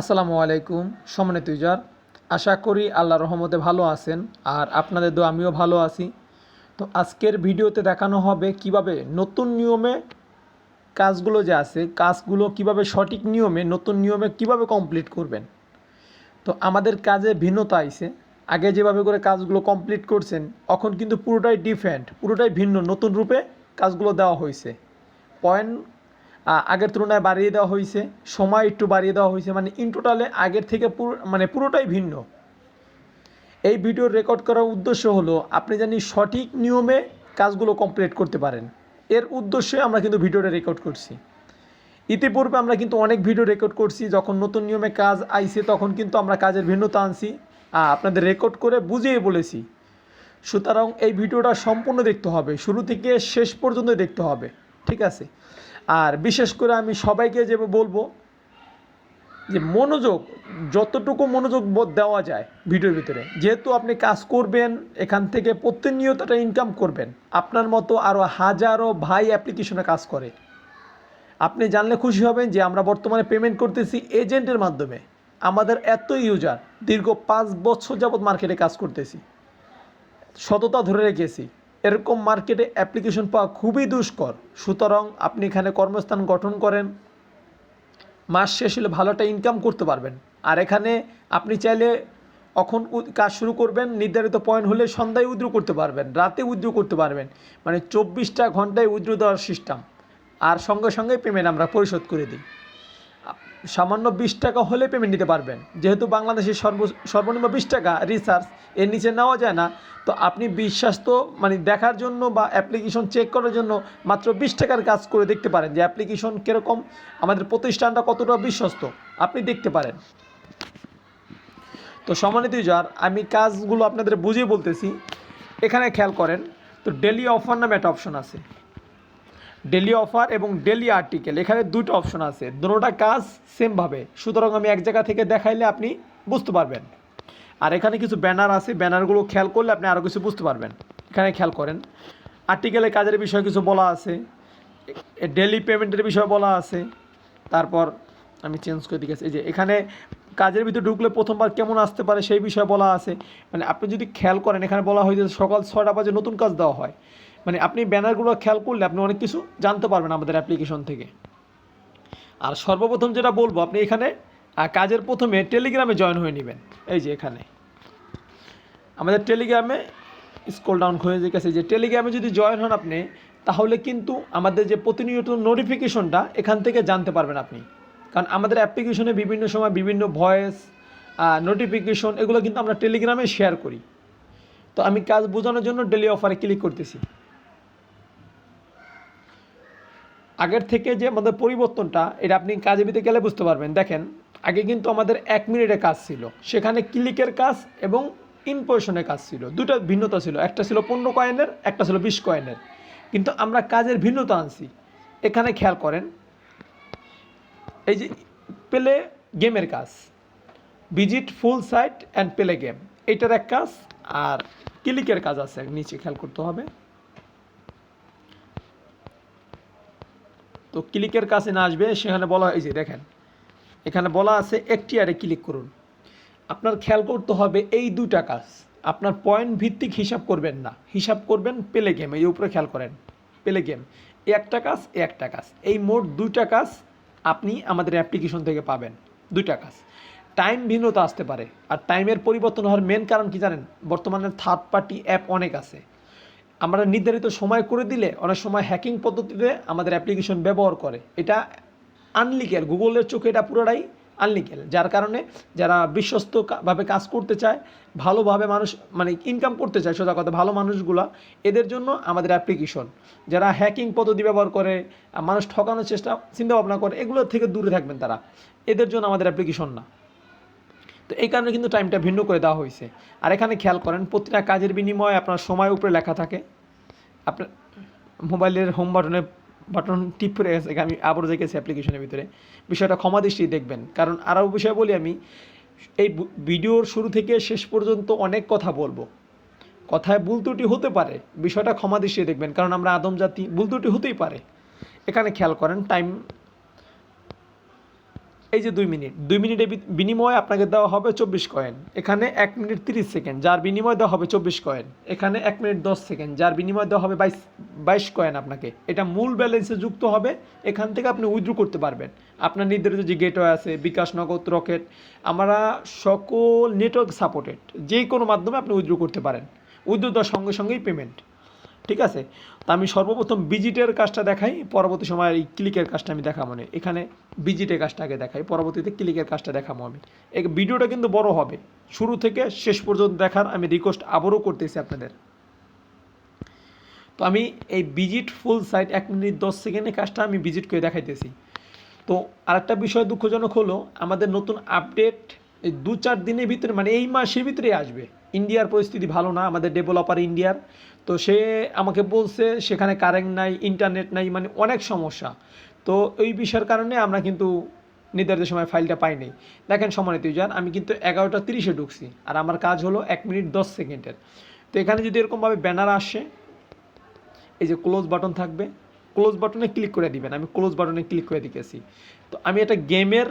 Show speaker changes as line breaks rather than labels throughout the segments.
আসসালামু আলাইকুম, সম্মানিত ইউজার। আশা করি আল্লাহ রহমতে ভালো আছেন আর আপনাদের তো আমিও ভালো আছি। তো আজকের ভিডিওতে দেখানো হবে কীভাবে নতুন নিয়মে কাজগুলো যে আছে, কাজগুলো কীভাবে সঠিক নিয়মে, নতুন নিয়মে কীভাবে কমপ্লিট করবেন। তো আমাদের কাজে ভিন্নতা আইছে। আগে যেভাবে করে কাজগুলো কমপ্লিট করছেন, এখন কিন্তু পুরোটাই ডিফারেন্ট পুরোটাই ভিন্ন, নতুন রূপে কাজগুলো দেওয়া হয়েছে পয়েন্ট আগের তুলনায় বাড়িয়ে দেওয়া হয়েছে সময় একটু বাড়িয়ে দেওয়া হয়েছে মানে ইন টোটালে আগের থেকে পুরো মানে পুরোটাই ভিন্ন। এই ভিডিও রেকর্ড করার উদ্দেশ্য হলো, আপনি জানি সঠিক নিয়মে কাজগুলো কমপ্লিট করতে পারেন। এর উদ্দেশ্যে আমরা কিন্তু ভিডিওটা রেকর্ড করছি। ইতিপূর্বে আমরা কিন্তু অনেক ভিডিও রেকর্ড করছি, যখন নতুন নিয়মে কাজ আইছে, তখন কিন্তু আমরা কাজের ভিন্নতা আনছি। আপনাদের রেকর্ড করে বুঝিয়ে বলেছি। সুতরাং এই ভিডিওটা সম্পূর্ণ দেখতে হবে, শুরু থেকে শেষ পর্যন্ত দেখতে হবে, ঠিক আছে? আর বিশেষ করে আমি সবাইকে যে বলব যে মনোযোগ, যতটুকু মনোযোগ দেওয়া যায় ভিডিওর ভিতরে, যেহেতু আপনি কাজ করবেন, এখান থেকে প্রতিনিয়ত একটা ইনকাম করবেন, আপনার মতো আরও হাজারো ভাই অ্যাপ্লিকেশনে কাজ করে। আপনি জানলে খুশি হবেন যে আমরা বর্তমানে পেমেন্ট করতেছি এজেন্টের মাধ্যমে। আমাদের এত ইউজার দীর্ঘ পাঁচ বছর যাবৎ মার্কেটে কাজ করতেছি। সততা ধরে রেখেছি। এরকম মার্কেটে অ্যাপ্লিকেশন পাওয়া খুবই দুষ্কর। সুতরাং আপনি এখানে কর্মস্থান গঠন করেন, মাস শেষ হলে ভালো একটা ইনকাম করতে পারবেন। আর এখানে আপনি চাইলে এখন উ- কাজ শুরু করবেন, নির্ধারিত পয়েন্ট হলে সন্ধ্যায় উইথড্র করতে পারবেন, রাতে উইথড্র করতে পারবেন। মানে চব্বিশটা ঘন্টায় উদ্রু দেওয়ার সিস্টেম আর সঙ্গে সঙ্গে পেমেন্ট আমরা পরিশোধ করে দিই। সামান্য বিশ টাকা হলে পেমেন্ট নিতে পারবেন। যেহেতু বাংলাদেশের সর্ব, সর্বনিম্ন বিশ টাকা রিচার্জ এর নিচে নেওয়া যায় না। তো আপনি বিশ্বাস তো মানে দেখার জন্য বা অ্যাপ্লিকেশন চেক করার জন্য মাত্র বিশ টাকার কাজ করে দেখতে পারেন যে অ্যাপ্লিকেশন কীরকম, আমাদের প্রতিষ্ঠানটা কতটা বিশ্বস্ত। আপনি দেখতে পারেন। তো সম্মানিত ইউজার আমি কাজগুলো আপনাদের বুঝিয়ে বলতেছি। এখানে খেয়াল করেন, তো ডেলি অফার নামে একটা অপশন আছে। ডেলি অফার এবং ডেলি আর্টিকেল এখানে দুটো অপশন আছে। দুটোটা কাজ সেমভাবে সুতরাং আমি এক জায়গা থেকে দেখাইলে আপনি বুঝতে পারবেন। আর এখানে কিছু ব্যানার আছে। ব্যানারগুলো খেয়াল করলে আপনি আরও কিছু বুঝতে পারবেন। এখানে খেয়াল করেন। আর্টিকেলে কাজের বিষয়ে কিছু বলা আছে। ডেলি পেমেন্টের বিষয়ে বলা আছে। তারপর আমি চেঞ্জ করে দিয়েছি এই যে এখানে কাজের ভিতরে ঢুকলে প্রথমবার কেমন আসতে পারে সেই বিষয়ে বলা আছে। মানে আপনি যদি খেয়াল করেন, এখানে বলা হয় যে সকাল ছটা বাজে নতুন কাজ দেওয়া হয়। মানে আপনি ব্যানারগুলো খেয়াল করলে আপনি অনেক কিছু জানতে পারবেন আমাদের অ্যাপ্লিকেশন থেকে। আর সর্বপ্রথম যেটা বলব, আপনি এখানে কাজের প্রথমে টেলিগ্রামে জয়েন হয়ে নেবেন। এই যে এখানে। আমাদের টেলিগ্রামে স্কোল ডাউন হয়ে যে গেছে। যে টেলিগ্রামে যদি জয়েন হন আপনি, তাহলে কিন্তু আমাদের যে প্রতিনিয়ত নোটিফিকেশনটা এখান থেকে জানতে পারবেন আপনি। কারণ আমাদের অ্যাপ্লিকেশনে বিভিন্ন সময় বিভিন্ন ভয়েস নোটিফিকেশন, এগুলো কিন্তু আমরা টেলিগ্রামে শেয়ার করি। তো আমি কাজ বোঝানোর জন্য ডেলি অফারে ক্লিক করতেছি। আগের থেকে যে আমাদের পরিবর্তনটা, এটা আপনি কাজে ভিতরে গেলে বুঝতে পারবেন। দেখেন, আগে কিন্তু আমাদের এক মিনিটে কাজ ছিল। সেখানে ক্লিকের কাজ এবং ইন পজিশনের কাজ ছিল। দুটো ভিন্নতা ছিল। একটা ছিল পনেরো কয়েনের, একটা ছিল বিশ কয়েনের। কিন্তু আমরা কাজের ভিন্নতা আনছি। এখানে খেয়াল করেন, এই যে পেলে গেমের কাজ visit full site and play game এটার এক কাজ আর ক্লিকের কাজ আছে। নিচে খেয়াল করতে হবে। তো ক্লিকের কাছে না আসবে, সেখানে বলা, এই যে দেখেন, এখানে বলা আছে একটি আরে ক্লিক করুন। আপনার খেয়াল করতে হবে এই দুটা কাজ। আপনার পয়েন্ট ভিত্তিক হিসাব করবেন না। হিসাব করবেন পেলে গেম এই উপরে খেয়াল করেন পেলে গেম একটা কাজ একটা কাজ। এই মোট দুইটা কাজ আপনি আমাদের অ্যাপ্লিকেশন থেকে পাবেন, দুইটা কাজ। টাইম ভিন্নতা আসতে পারে, আর টাইমের পরিবর্তন হওয়ার মেন কারণ কি জানেন? বর্তমানে থার্ড পার্টি অ্যাপ অনেক আছে। আমরা নির্ধারিত সময় করে দিলে অনেক সময় হ্যাকিং পদ্ধতিতে আমাদের অ্যাপ্লিকেশন ব্যবহার করে। এটা আনলিগেল গুগলের চোখে এটা পুরোটাই আনলিগেল যার কারণে যারা বিশ্বস্তভাবে কাজ করতে চায়, ভালোভাবে মানুষ মানে ইনকাম করতে চায়, সোজা কথা, ভালো মানুষগুলা, এদের জন্য আমাদের অ্যাপ্লিকেশন যারা হ্যাকিং পদ্ধতি ব্যবহার করে, মানুষ ঠকানোর চেষ্টা চিন্তা ভাবনা করে, এগুলো থেকে দূরে থাকবেন তারা। এদের জন্য আমাদের অ্যাপ্লিকেশন না। তো এই কারণে কিন্তু টাইমটা ভিন্ন করে দেওয়া হয়েছে। আর এখানে খেয়াল করেন, প্রতিটা কাজের বিনিময়ে আপনার সময় উপরে লেখা থাকে। আপনার মোবাইলের হোম বাটনে বাটন টিপ করে গেছে আমি আবারও দেখেছি অ্যাপ্লিকেশনের ভিতরে। বিষয়টা ক্ষমা দৃষ্টি দেখবেন। কারণ আরও বিষয় বলি আমি, এই ভিডিওর শুরু থেকে শেষ পর্যন্ত অনেক কথা বলব। কথায় ভুল ত্রুটি হতে পারে, বিষয়টা ক্ষমা দৃষ্টি দেখবেন। কারণ আমরা আদম জাতি ভুল ত্রুটি হতেই পারে। এখানে খেয়াল করেন টাইম এই যে দুই মিনিট, দুই মিনিটের বিনিময়ে আপনাকে দেওয়া হবে চব্বিশ কয়েন এখানে এক মিনিট তিরিশ সেকেন্ড যার বিনিময়ে দেওয়া হবে চব্বিশ কয়েন এখানে এক মিনিট দশ সেকেন্ড যার বিনিময়ে দেওয়া হবে বাইশ বাইশ কয়েন আপনাকে। এটা মূল ব্যালেন্সে যুক্ত হবে, এখান থেকে আপনি উইথড্র করতে পারবেন। আপনার নির্ধারিত যে গেটওয়ে আছে, বিকাশ নগদ, রকেট, আমরা সকল নেটওয়ার্ক সাপোর্টেড যে কোনো মাধ্যমে আপনি উইথড্র করতে পারেন। উইথড্র দেওয়ার সঙ্গে সঙ্গেই পেমেন্ট ঠিক আছে? তো আমি সর্বপ্রথম বিজিটের কাজটা দেখাই, পরবর্তী সময় এই ক্লিকের কাজটা আমি দেখাবো না। এখানে বিজিটের কাজটা আগে দেখাই, পরবর্তীতে ক্লিকের কাজটা দেখাবো আমি। এই ভিডিওটা কিন্তু বড় হবে। শুরু থেকে শেষ পর্যন্ত দেখার আমি রিকোয়েস্ট আবারও করতেছি আপনাদের। তো আমি এই ভিজিট ফুল সাইট এক মিনিট, দশ সেকেন্ডের কাজটা আমি ভিজিট করে দেখাইতেছি। তো আরেকটা বিষয় দুঃখজনক হলো, আমাদের নতুন আপডেট এই দু চার দিনের ভিতরে মানে এই মাসের ভিতরে আসবে। ইন্ডিয়ার পরিস্থিতি ভালো না, আমাদের ডেভেলপার ইন্ডিয়ার। তো সে আমাকে বলছে, সেখানে কারেন্ট নাই ইন্টারনেট নাই মানে অনেক সমস্যা। তো এই বিষয়ের কারণে আমরা কিন্তু নির্ধারিত সময় ফাইলটা পাইনি। দেখেন সমানিত ইউজার, আমি কিন্তু এগারোটা তিরিশে ঢুকছি, আর আমার কাজ হলো এক মিনিট দশ সেকেন্ডের। তো এখানে যদি এরকমভাবে ব্যানার আসে, এই যে ক্লোজ বাটন থাকবে ক্লোজ বাটনে ক্লিক করে দিবেন। আমি ক্লোজ বাটনে ক্লিক করে দিয়েছি তো আমি একটা গেমের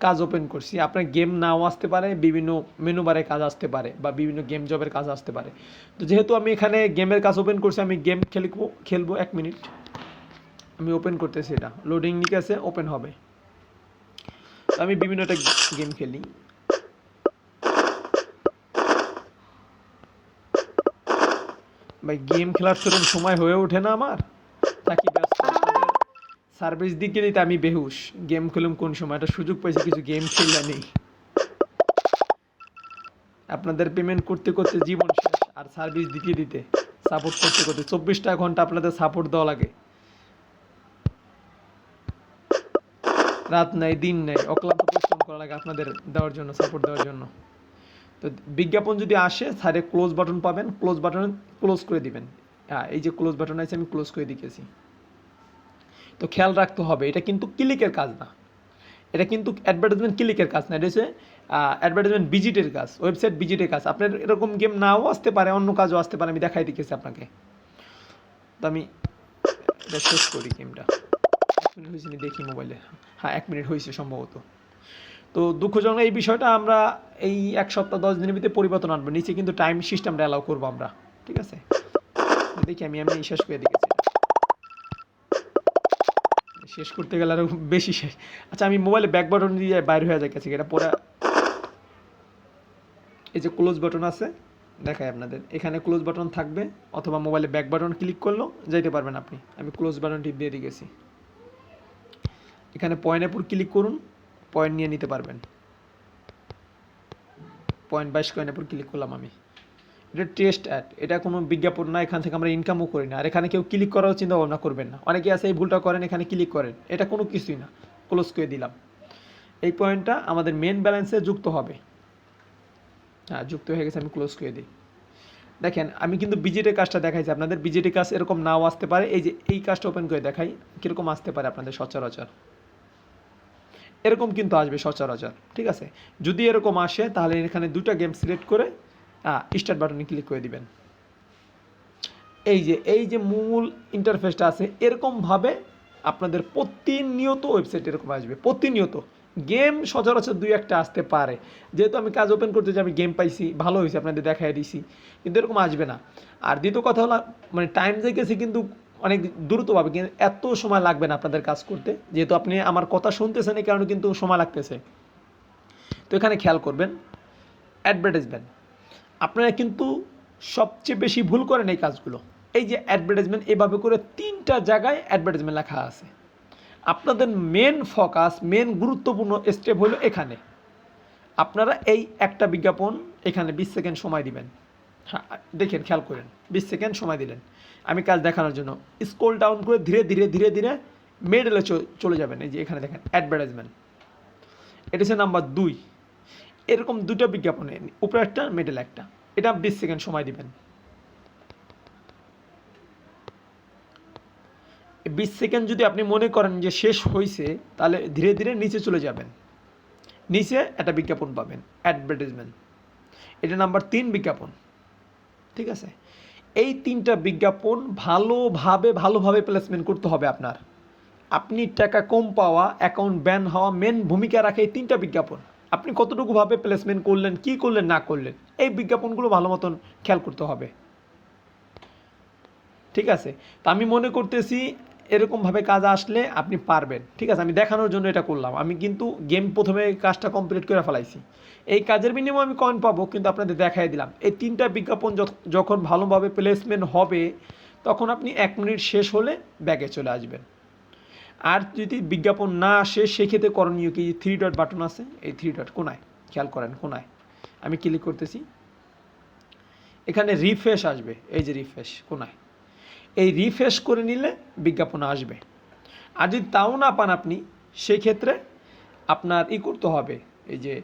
কাজ ওপেন করছি। আপনার গেম নাও আসতে পারে, বিভিন্ন মেনু বারে কাজ আসতে পারে বা বিভিন্ন গেম জবের কাজ আসতে পারে। তো যেহেতু আমি এখানে গেমের কাজ ওপেন করছি, আমি গেম খেলব খেলব এক মিনিট আমি ওপেন করতেছি এটা। লোডিং নিকে আছে ওপেন হবে। আমি বিভিন্ন একটা গেম খেলি। ভাই গেম খেলার সেরকম সময় হয়ে ওঠে না আমার। থাকি ব্যস্ত। সার্ভিস দিকে দিতে আমি বেহুশ। গেম খেলুম কোন সময়? একটা সুযোগ পাইছি, কিছু গেম খেললে নেই। আপনাদের পেমেন্ট করতে করতে জীবন শেষ, আর সার্ভিস দিতে দিতে সাপোর্ট করতে করতে চব্বিশটা ঘণ্টা আপনাদের সাপোর্ট দেওয়া লাগে। রাত নাই, দিন নাই, অক্লান্ত পরিশ্রম করা লাগে আপনাদের দেওয়ার জন্য সাপোর্ট দেওয়ার জন্য। তো বিজ্ঞাপন যদি আসে সাইডে ক্লোজ বাটন পাবেন ক্লোজ বাটন ক্লোজ করে দিবেন। হ্যাঁ এই যে ক্লোজ বাটন আছে, আমি ক্লোজ করে দিয়েছি তো খেয়াল রাখতে হবে, এটা কিন্তু ক্লিকের কাজ না। এটা কিন্তু অ্যাডভার্টাইজমেন্ট ক্লিকের কাজ না, এটা হচ্ছে অ্যাডভার্টাইজমেন্ট ভিজিটের কাজ ওয়েবসাইট ভিজিটের কাজ। আপনার এরকম গেম নাও আসতে পারে, অন্য কাজও আসতে পারে, আমি দেখাই দিয়েছি আপনাকে। তো আমি এটা শেষ করি গেমটা হয়েছে দেখি মোবাইলে হ্যাঁ এক মিনিট হয়েছে সম্ভবত। তো দুঃখজনক এই বিষয়টা আমরা এই এক সপ্তাহ, দশ দিনের ভিতরে পরিবর্তন আনব, নিচে কিন্তু টাইম সিস্টেমটা অ্যালাউ করব আমরা, ঠিক আছে? দেখি আমি আমি শেষ করে দেখেছি শেষ করতে গেলে আরও বেশি শেষ। আচ্ছা আমি মোবাইলে ব্যাক বাটন দিয়ে বাইর হয়ে যায় গেছে এটা পরে এই যে ক্লোজ বাটন আছে, দেখাই আপনাদের। এখানে ক্লোজ বাটন থাকবে, অথবা মোবাইলে ব্যাক বাটন ক্লিক করলেও যাইতে পারবেন আপনি। আমি ক্লোজ বাটন টিপ দিয়ে দিয়ে গেছি এখানে পয়েন্টের উপর ক্লিক করুন পয়েন্ট নিয়ে নিতে পারবেন। পয়েন্ট বাইশ কয়েনের উপর ক্লিক করলাম আমি। এটা টেস্ট অ্যাড এটা কোনো বিজ্ঞাপন না, এখান থেকে আমরা ইনকামও করি না। আর এখানে কেউ ক্লিক করারও চিন্তা ভাবনা করবেন না। অনেকে আছে এই ভুলটা করেন, এখানে ক্লিক করেন। এটা কোনো কিছুই না। ক্লোজ করে দিলাম। এই পয়েন্টটা আমাদের মেন ব্যালেন্সে যুক্ত হবে। হ্যাঁ যুক্ত হয়ে গেছে, আমি ক্লোজ করে দিই। দেখেন, আমি কিন্তু বিজেটের কাজটা দেখাইছি। আপনাদের বিজেটি কাজ এরকম নাও আসতে পারে। এই যে, এই কাজটা ওপেন করে দেখাই। কীরকম আসতে পারে আপনাদের সচরাচর? এরকম কিন্তু আসবে সচরাচর। ঠিক আছে? যদি এরকম আসে, তাহলে এখানে দুটা গেম সিলেক্ট করে স্টার্ট বাটনে ক্লিক করে দিবেন। এই যে এই যে মূল ইন্টারফেসটা আছে, এরকমভাবে আপনাদের প্রতিনিয়ত ওয়েবসাইট এরকম আসবে, প্রতিনিয়ত। গেম সচরাচর দুই একটা আসতে পারে। যেহেতু আমি কাজ ওপেন করতে যে আমি গেম পাইছি, ভালো হয়েছে, আপনাদের দেখাই দিছি, কিন্তু এরকম আসবে না। আর দ্বিতীয় কথা হলো মানে টাইম গেছে কিন্তু অনেক দ্রুতভাবে, কিন্তু এত সময় লাগবে না আপনাদের কাজ করতে। যেহেতু আপনি আমার কথা শুনতেছেন এই কারণে কিন্তু সময় লাগতেছে। তো এখানে খেয়াল করবেন অ্যাডভার্টাইজমেন্ট আপনারা কিন্তু সবচেয়ে বেশি ভুল করেন এই কাজগুলো। এই যে অ্যাডভার্টাইজমেন্ট এভাবে করে তিনটা জায়গায় অ্যাডভার্টাইজমেন্ট লেখা আছে। আপনাদের মেন ফোকাস মেন গুরুত্বপূর্ণ স্টেপ হলো এখানে। আপনারা এই একটা বিজ্ঞাপন এখানে বিশ সেকেন্ড সময় দিবেন। হ্যাঁ দেখেন, খেয়াল করেন, বিশ সেকেন্ড সময় দিলেন। আমি কাজ দেখানোর জন্য স্ক্রল ডাউন করে ধীরে ধীরে ধীরে ধীরে মেডেলে চলে যাবেন। এই যে এখানে দেখেন অ্যাডভার্টাইজমেন্ট এটা হচ্ছে নাম্বার দুই। এরকম দুটো বিজ্ঞাপনে, উপরে একটা মিডল একটা। এটা বিশ সেকেন্ড সময় দিবেন। বিশ সেকেন্ড যদি আপনি মনে করেন যে শেষ হয়েছে তাহলে ধীরে ধীরে নিচে চলে যাবেন। নিচে একটা বিজ্ঞাপন পাবেন অ্যাডভার্টাইজমেন্ট এটা নাম্বার তিন বিজ্ঞাপন। ঠিক আছে? এই তিনটা বিজ্ঞাপন ভালোভাবে ভালোভাবে প্লেসমেন্ট করতে হবে আপনার। আপনি টাকা কম পাওয়া অ্যাকাউন্ট ব্যান হওয়া মেন ভূমিকা রাখে এই তিনটা বিজ্ঞাপন। আপনি কতটুকুভাবে প্লেসমেন্ট করলেন, কি করলেন, না করলেন, এই বিজ্ঞাপনগুলো ভালো মতন খেয়াল করতে হবে। ঠিক আছে? তা আমি মনে করতেছি এরকমভাবে কাজ আসলে আপনি পারবেন। ঠিক আছে? আমি দেখানোর জন্য এটা করলাম। আমি কিন্তু গেম প্রথমে কাজটা কমপ্লিট করে ফেলাইছি। এই কাজের বিনিময়ে আমি কয়েন পাবো, কিন্তু আপনাদের দেখাই দিলাম। এই তিনটা বিজ্ঞাপন যখ- যখন ভালোভাবে প্লেসমেন্ট হবে, তখন আপনি এক মিনিট শেষ হলে ব্যাগে চলে আসবেন। আর যদি বিজ্ঞাপন না আসে, সেক্ষেত্রে করণীয় কি? থ্রি ডট বাটন আছে। এই থ্রি ডট কোনায়? খেয়াল করেন, কোনায়। আমি ক্লিক করতেছি। এখানে রিফ্রেশ আসবে। এই যে রিফ্রেশ কোনায়? এই রিফ্রেশ করে নিলে বিজ্ঞাপন আসবে। আর যদি তাও না পান আপনি, সেক্ষেত্রে আপনার ই করতে হবে। এই যে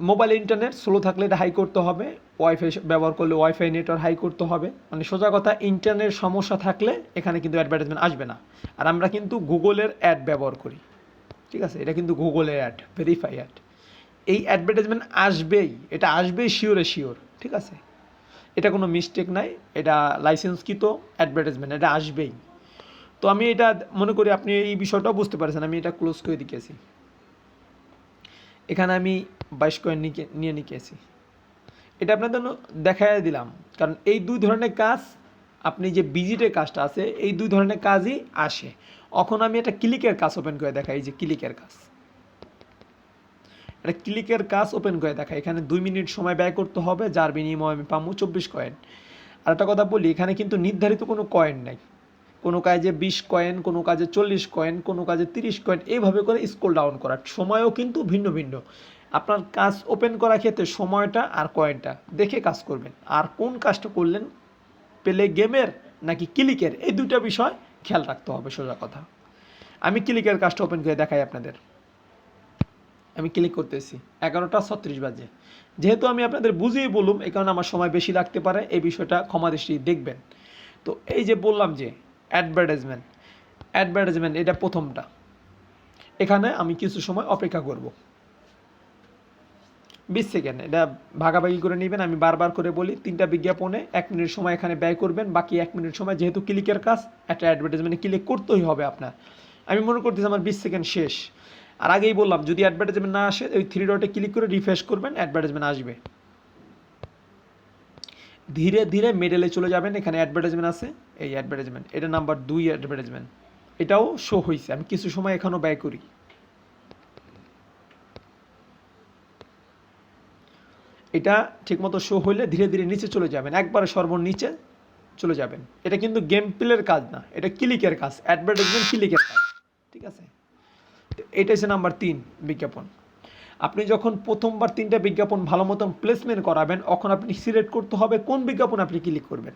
মোবাইল ইন্টারনেট স্লো থাকলে এটা হাই করতে হবে। ওয়াইফাই ব্যবহার করলে ওয়াইফাই নেটওয়ার্ক হাই করতে হবে। মানে সোজা কথা ইন্টারনেট সমস্যা থাকলে এখানে কিন্তু অ্যাডভার্টাইজমেন্ট আসবে না। আর আমরা কিন্তু গুগলের অ্যাড ব্যবহার করি। ঠিক আছে? এটা কিন্তু গুগলের অ্যাড ভেরিফাই অ্যাড এই অ্যাডভার্টাইজমেন্ট আসবেই। এটা আসবেই শিওরে শিওর ঠিক আছে? এটা কোনো মিস্টেক নাই। এটা লাইসেন্সকৃত অ্যাডভার্টাইজমেন্ট এটা আসবেই। তো আমি এটা মনে করি আপনি এই বিষয়টাও বুঝতে পারছেন। আমি এটা ক্লোজ করে দিকেছি এখানে আমি বাইশ কয়েন নিয়ে নিকেছি। এটা আপনাদের দেখাই দিলাম। কারণ এই দুই ধরনের কাজ, আপনি যে বিজিটের কাজটা আছে, এই দুই ধরনের কাজই আসে। এখন আমি একটা ক্লিকের কাজ ওপেন করে দেখাই যে ক্লিকের কাজ। এটা ক্লিকের কাজ ওপেন করে দেখাই। এখানে দুই মিনিট সময় ব্যয় করতে হবে, যার বিনিময়ে আমি পাবো চব্বিশ কয়েন। আর একটা কথা বলি, এখানে কিন্তু নির্ধারিত কোনো কয়েন নাই। কোনো কাজে বিশ কয়েন কোনো কাজে চল্লিশ কয়েন কোনো কাজে তিরিশ কয়েন এইভাবে করে স্কুল ডাউন করার সময়ও কিন্তু ভিন্ন ভিন্ন। আপনার কাজ ওপেন করার ক্ষেত্রে সময়টা আর কয়েনটা দেখে কাজ করবেন। আর কোন কাজটা করলেন? পেলে গেমের নাকি ক্লিকের এই দুটো বিষয় খেয়াল রাখতে হবে, সোজা কথা। আমি ক্লিকের কাজটা ওপেন করে দেখাই আপনাদের। আমি ক্লিক করতেছি। এগারোটা ছত্রিশ বাজে। যেহেতু আমি আপনাদের বুঝিয়ে বলুম এই কারণে আমার সময় বেশি লাগতে পারে, এই বিষয়টা ক্ষমা দৃষ্টি দেখবেন। তো এই যে বললাম যে অ্যাডভার্টাইজমেন্ট। অ্যাডভার্টাইজমেন্ট, এটা প্রথমটা। এখানে আমি কিছু সময় অপেক্ষা করব। বিশ সেকেন্ড, এটা ভাগাভাগি করে নেবেন। আমি বারবার করে বলি, তিনটা বিজ্ঞাপনে এক মিনিট সময় এখানে ব্যয় করবেন, বাকি এক মিনিট সময় যেহেতু ক্লিকের কাজ, একটা অ্যাডভার্টাইজমেন্টে ক্লিক করতেই হবে আপনার। আমি মনে করতেছি আমার বিশ সেকেন্ড শেষ। আর আগেই বললাম, যদি অ্যাডভার্টাইজমেন্ট না আসে, ওই থ্রি ডটে ক্লিক করে রিফ্রেশ করবেন, অ্যাডভার্টাইজমেন্ট আসবে। ধীরে ধীরে মেডেলে চলে যাবেন, এখানে অ্যাডভার্টাইজমেন্ট আছে। এই অ্যাডভার্টাইজমেন্ট এটা নাম্বার দুই অ্যাডভার্টাইজমেন্ট এটাও শো হয়েছে আমি কিছু সময় এখনও ব্যয় করি। এটা ঠিকমতো শো হইলে ধীরে ধীরে নিচে চলে যাবেন, একবারে সর্বনিচে চলে যাবেন। এটা কিন্তু গেম প্লের কাজ না, এটা ক্লিকের কাজ অ্যাডভার্টাইজমেন্ট ক্লিকের কাজ, ঠিক আছে? এটা হচ্ছে নাম্বার তিন বিজ্ঞাপন। আপনি যখন প্রথমবার তিনটা বিজ্ঞাপন ভালো মতন প্লেসমেন্ট করাবেন তখন আপনি সিলেক্ট করতে হবে কোন বিজ্ঞাপন আপনি ক্লিক করবেন।